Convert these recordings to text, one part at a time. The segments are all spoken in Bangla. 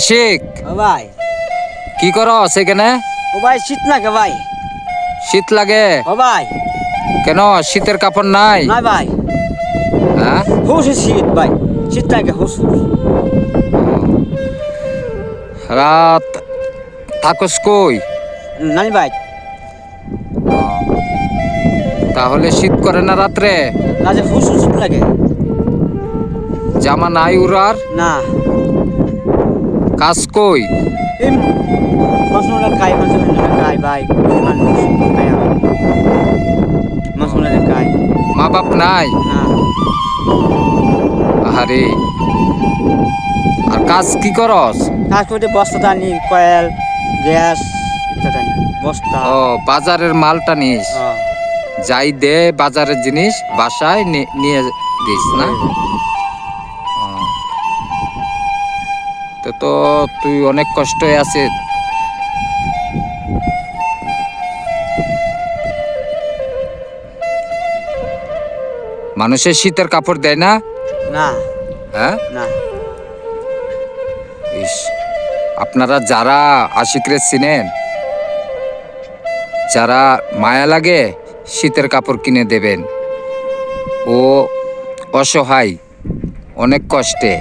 আশিক। ও ভাই। কি করো সেখানে ও ভাই শীত লাগে ভাই। শীত লাগে? ও ভাই। কেন? শীতের কাপড় নাই? না ভাই। হ্যাঁ? হুসু শীত ভাই। শীত লাগে হুসু রাত থাকস কই? নানি ভাই। তাহলে শীত করে না রাত্রে? না যে হুসু শীত লাগে। জামা নাই উড়ার? না। কাজ কই? এই মাসুলা কাই মাসুলা কাই ভাই মাসুলা কাই মা বাপ নাই? না। আরে আর কাজ কি করস? কাজ করতে বস্তা টানি কয়েল গ্যাস ইত্যাদি বস্তা। ও বাজারের মালটা নিস যাই দে বাজারের জিনিস বাসায় নিয়ে দিস না? তো তো তুই অনেক কষ্টে আছে মানুষের শীতের কাপড় দেয় না? না। হ্যাঁ? না। ইস আপনারা যারা আশিকরে চিনেন যারা মায়া লাগে শীতের কাপড় কিনে দেবেন ও অসহায় অনেক কষ্টে।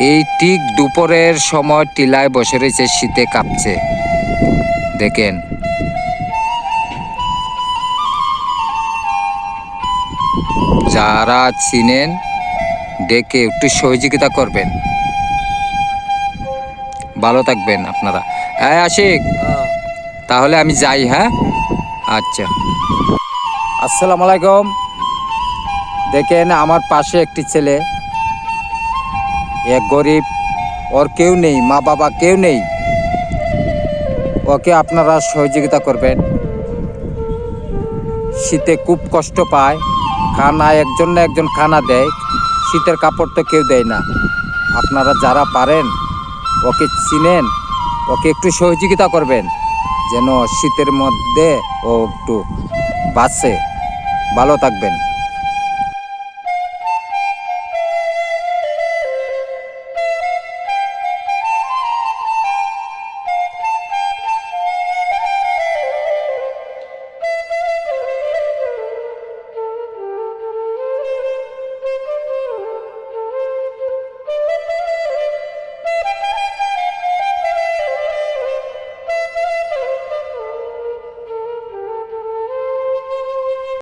এই ঠিক দুপুরের সময় টিলায় বসে রয়েছে, শীতে কাঁপছে। দেখেন। যারা চিনেন, ডেকে একটু সহযোগিতা করবেন। ভালো থাকবেন আপনারা। হ্যাঁ আশিক, তাহলে আমি যাই হ্যাঁ? আচ্ছা। আসসালামু আলাইকুম। দেখেন, আমার পাশে একটি ছেলে। এক গরিব, ওর কেউ নেই, মা বাবা কেউ নেই। ওকে আপনারা সহযোগিতা করবেন। শীতে খুব কষ্ট পায়, খানা একজন না একজন খানা দেয়, শীতের কাপড় তো কেউ দেয় না। আপনারা যারা পারেন, ওকে চিনেন, ওকে একটু সহযোগিতা করবেন, যেন শীতের মধ্যে ও একটু বাঁচে, ভালো থাকবেন।